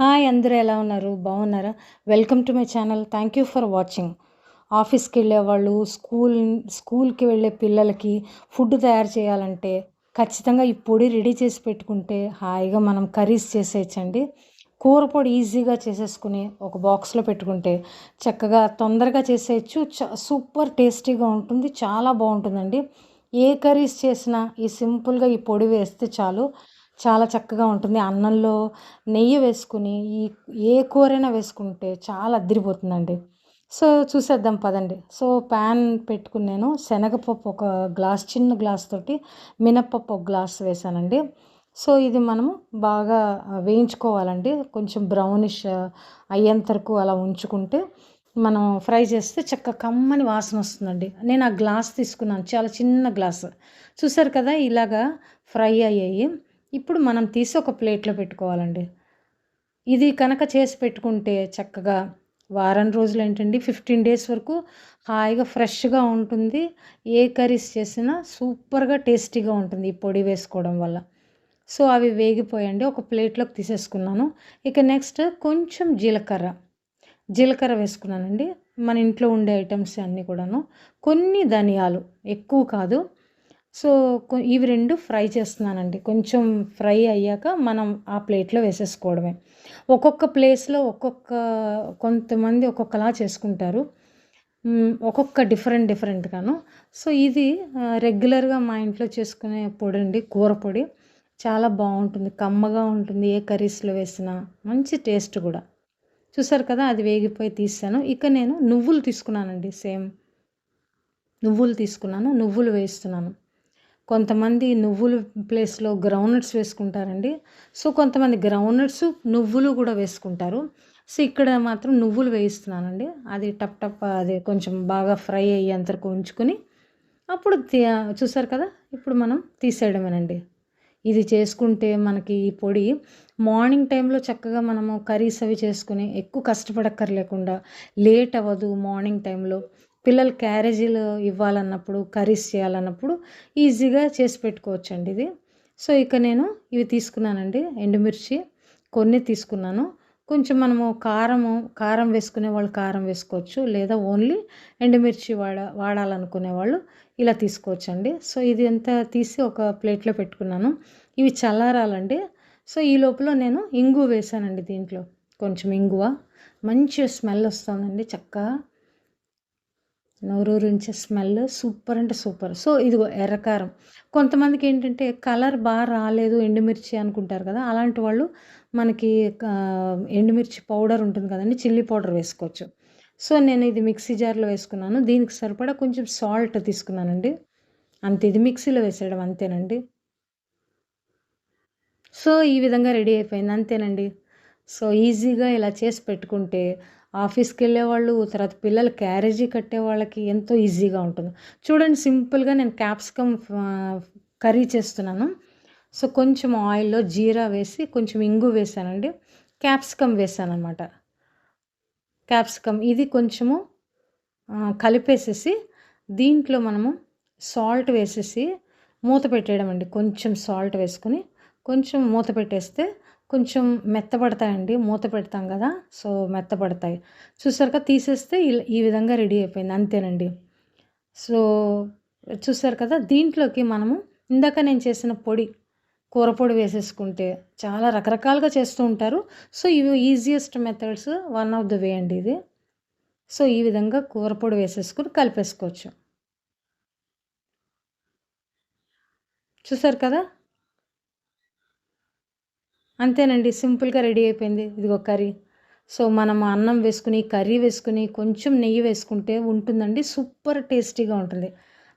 Hi అందరూ ఎలా ఉన్నారు? బాగున్నారా? Welcome to my channel. Thank you for watching. ఆఫీస్కి వెళ్ళే వాళ్ళు స్కూల్ స్కూల్కి వెళ్ళే పిల్లలకి ఫుడ్ తయారు చేయాలంటే ఖచ్చితంగా ఈ పొడి రెడీ చేసి పెట్టుకుంటే హాయిగా మనం కర్రీస్ చేసేయచ్చండి. కూర పొడి ఈజీగా చేసేసుకుని ఒక బాక్స్లో పెట్టుకుంటే చక్కగా తొందరగా చేసేయచ్చు. చ సూపర్ టేస్టీగా ఉంటుంది. చాలా బాగుంటుందండి. ఏ కర్రీస్ చేసినా ఈ సింపుల్గా ఈ పొడి వేస్తే చాలు. చాలా చక్కగా ఉంటుంది. అన్నంలో నెయ్యి వేసుకుని ఈ ఏ కూరైనా వేసుకుంటే చాలా అద్దరిపోతుందండి సో చూసేద్దాం పదండి. సో ప్యాన్ పెట్టుకుని నేను శనగపప్పు ఒక గ్లాస్ చిన్న గ్లాస్ తోటి మినప్పప్పు ఒక గ్లాస్ వేసానండి. సో ఇది మనము బాగా వేయించుకోవాలండి. కొంచెం బ్రౌనిష్ అయ్యేంత వరకు అలా ఉంచుకుంటే మనం ఫ్రై చేస్తే చక్క కమ్మని వాసన వస్తుందండి. నేను ఆ గ్లాస్ తీసుకున్నాను. చాలా చిన్న గ్లాస్. చూసారు కదా ఇలాగా ఫ్రై అయ్యాయి. ఇప్పుడు మనం తీసి ఒక ప్లేట్లో పెట్టుకోవాలండి. ఇది కనుక చేసి పెట్టుకుంటే చక్కగా వారం రోజులు ఏంటండి? ఫిఫ్టీన్ డేస్ వరకు హాయిగా ఫ్రెష్గా ఉంటుంది. ఏ కర్రీస్ చేసినా సూపర్గా టేస్టీగా ఉంటుంది ఈ పొడి వేసుకోవడం వల్ల. సో అవి వేగిపోయండి. ఒక ప్లేట్లోకి తీసేసుకున్నాను. ఇక నెక్స్ట్ కొంచెం జీలకర్ర. జీలకర్ర వేసుకున్నానండి. మన ఇంట్లో ఉండే ఐటమ్స్ అన్నీ కూడాను. కొన్ని ధనియాలు ఎక్కువ కాదు. సో ఇవి రెండు ఫ్రై చేస్తున్నానండి. కొంచెం ఫ్రై అయ్యాక మనం ఆ ప్లేట్లో వేసేసుకోవడమే. ఒక్కొక్క ప్లేస్లో ఒక్కొక్క కొంతమంది ఒక్కొక్కలా చేసుకుంటారు. ఒక్కొక్క డిఫరెంట్ డిఫరెంట్గాను. సో ఇది రెగ్యులర్గా మా ఇంట్లో చేసుకునే పొడి అండి కూర పొడి చాలా బాగుంటుంది. కమ్మగా ఉంటుంది. ఏ కర్రీస్లో వేసినా మంచి టేస్ట్ కూడా. చూసారు కదా అది వేగిపోయి తీసాను. ఇక నేను నువ్వులు తీసుకున్నానండి సేమ్. నువ్వులు తీసుకున్నాను నువ్వులు వేస్తున్నాను. కొంతమంది నువ్వులు ప్లేస్లో గ్రౌండ్నట్స్ వేసుకుంటారండి. సో కొంతమంది గ్రౌండ్నట్స్ నువ్వులు కూడా వేసుకుంటారు. సో ఇక్కడ మాత్రం నువ్వులు వేయిస్తున్నానండి. అది టప్ టప్ అది కొంచెం బాగా ఫ్రై అయ్యేంతవరకు ఉంచుకొని అప్పుడు చూసారు కదా? ఇప్పుడు మనం తీసేయడమేనండి. ఇది చేసుకుంటే మనకి ఈ పొడి మార్నింగ్ టైంలో చక్కగా మనము కర్రీస్ అవి చేసుకుని ఎక్కువ కష్టపడక్కర్లేకుండా లేట్ అవ్వదు మార్నింగ్ టైంలో. పిల్లలు క్యారేజీలు ఇవ్వాలన్నప్పుడు కర్రీస్ చేయాలన్నప్పుడు ఈజీగా చేసి పెట్టుకోవచ్చండి ఇది. సో ఇక నేను ఇవి తీసుకున్నానండి. ఎండుమిర్చి కొన్ని తీసుకున్నాను. కొంచెం మనము కారము కారం వేసుకునే వాళ్ళు కారం వేసుకోవచ్చు. లేదా ఓన్లీ ఎండుమిర్చి వాడ వాడాలనుకునే వాళ్ళు ఇలా తీసుకోవచ్చండి. సో ఇది అంతా తీసి ఒక ప్లేట్లో పెట్టుకున్నాను. ఇవి చల్లారాలండి. సో ఈ లోపల నేను ఇంగు వేసానండి దీంట్లో. కొంచెం ఇంగువ. మంచి స్మెల్ వస్తుందండి. చక్కగా నోరూరించే స్మెల్ సూపర్ అంటే సూపర్. సో ఇదిగో ఎర్రకారం. కొంతమందికి ఏంటంటే కలర్ బాగా రాలేదు ఎండుమిర్చి అనుకుంటారు కదా అలాంటి వాళ్ళు మనకి ఎండుమిర్చి పౌడర్ ఉంటుంది కదండి చిల్లీ పౌడర్ వేసుకోవచ్చు. సో నేను ఇది మిక్సీ జార్లో వేసుకున్నాను. దీనికి సరిపడా కొంచెం సాల్ట్ తీసుకున్నానండి. అంతే ఇది మిక్సీలో వేసేయడం అంతేనండి. సో ఈ విధంగా రెడీ అయిపోయింది. అంతేనండి. సో ఈజీగా ఇలా చేసి పెట్టుకుంటే ఆఫీస్కి వెళ్ళేవాళ్ళు తర్వాత పిల్లలు క్యారేజీ కట్టే వాళ్ళకి ఎంతో ఈజీగా ఉంటుంది. చూడండి సింపుల్గా నేను క్యాప్సికమ్ కర్రీ చేస్తున్నాను. సో కొంచెం ఆయిల్లో జీరా వేసి కొంచెం ఇంగు వేసానండి. క్యాప్సికమ్ వేసాను అనమాట క్యాప్సికమ్ ఇది కొంచెము కలిపేసేసి దీంట్లో మనము సాల్ట్ వేసేసి మూత పెట్టేయడం అండి కొంచెం సాల్ట్ వేసుకొని కొంచెం మూత పెట్టేస్తే కొంచెం మెత్తపడతాయండి మూత పెడతాం కదా సో మెత్తపడతాయి చూసారుగా తీసేస్తే ఈ విధంగా రెడీ అయిపోయింది అంతేనండి. సో చూసారు కదా దీంట్లోకి మనము ఇందాక నేను చేసిన పొడి కూర పొడి వేసేసుకుంటే చాలా రకరకాలుగా చేస్తూ ఉంటారు. సో ఇవి easiest methods one of the way అండి ఇది. సో ఈ విధంగా కూర పొడి వేసేసుకుని కలిపేసుకోవచ్చు. చూసారు కదా అంతేనండి సింపుల్గా రెడీ అయిపోయింది. ఇది ఒక కర్రీ. సో మనం అన్నం వేసుకుని కర్రీ వేసుకుని కొంచెం నెయ్యి వేసుకుంటే ఉంటుందండి. సూపర్ టేస్టీగా ఉంటుంది.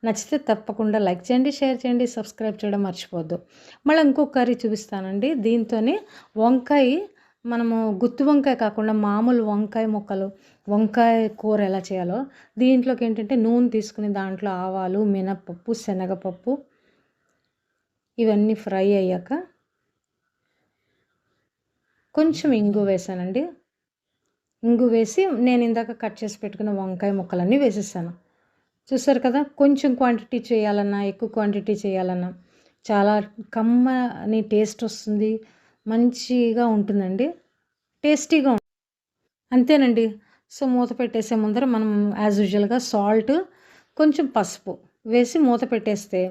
నచ్చితే తప్పకుండా లైక్ చేయండి షేర్ చేయండి సబ్స్క్రైబ్ చేయడం మర్చిపోద్దు మళ్ళీ ఇంకో కర్రీ చూపిస్తానండి. దీంతోనే వంకాయ మనము గుత్తి వంకాయ కాకుండా మామూలు వంకాయ ముక్కలు వంకాయ కూర ఎలా చేయాలో. దీంట్లోకి ఏంటంటే నూనె తీసుకుని దాంట్లో ఆవాలు మినపప్పు శనగపప్పు ఇవన్నీ ఫ్రై అయ్యాక కొంచెం ఇంగు వేసానండి. ఇంగు వేసి నేను ఇందాక కట్ చేసి పెట్టుకున్న వంకాయ ముక్కలన్నీ వేసేసాను. చూసారు కదా కొంచెం క్వాంటిటీ చేయాలన్నా ఎక్కువ క్వాంటిటీ చేయాలన్నా చాలా కమ్మని టేస్ట్ వస్తుంది. మంచిగా ఉంటుందండి. టేస్టీగా అంతేనండి. సో మూత పెట్టేసే ముందర మనం యాజ్ యూజువల్గా సాల్ట్ కొంచెం పసుపు వేసి మూత పెట్టేస్తే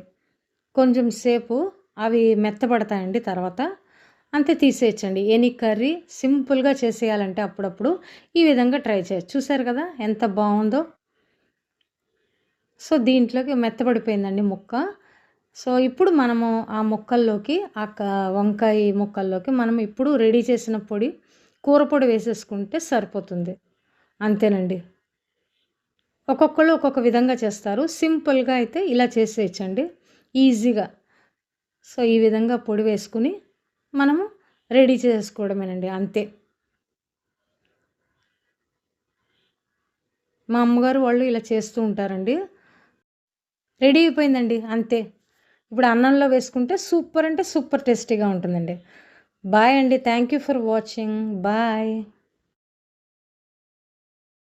కొంచెం సేపు అవి మెత్తబడతాయండి తర్వాత. అంతే తీసేయచ్చండి. ఎనీ కర్రీ సింపుల్గా చేసేయాలంటే అప్పుడప్పుడు ఈ విధంగా ట్రై చేయొచ్చు చూసారు కదా ఎంత బాగుందో. సో దీంట్లోకి మెత్తబడిపోయిందండి ముక్క. సో ఇప్పుడు మనము ఆ ముక్కల్లోకి ఆ వంకాయ ముక్కల్లోకి మనం ఇప్పుడు రెడీ చేసిన పొడి కూర పొడి వేసేసుకుంటే సరిపోతుంది. అంతేనండి. ఒక్కొక్కళ్ళు ఒక్కొక్క విధంగా చేస్తారు. సింపుల్గా అయితే ఇలా చేసేయచ్చండి. ఈజీగా. సో ఈ విధంగా పొడి వేసుకుని మనము రెడీ చేసుకోవడమేనండి అంతే. మా అమ్మగారు వాళ్ళు ఇలా చేస్తూ ఉంటారండి. రెడీ అయిపోయిందండి అంతే. ఇప్పుడు అన్నంలో వేసుకుంటే సూపర్ అంటే సూపర్ టేస్టీగా ఉంటుందండి. బాయ్ అండి thank you for watching. Bye.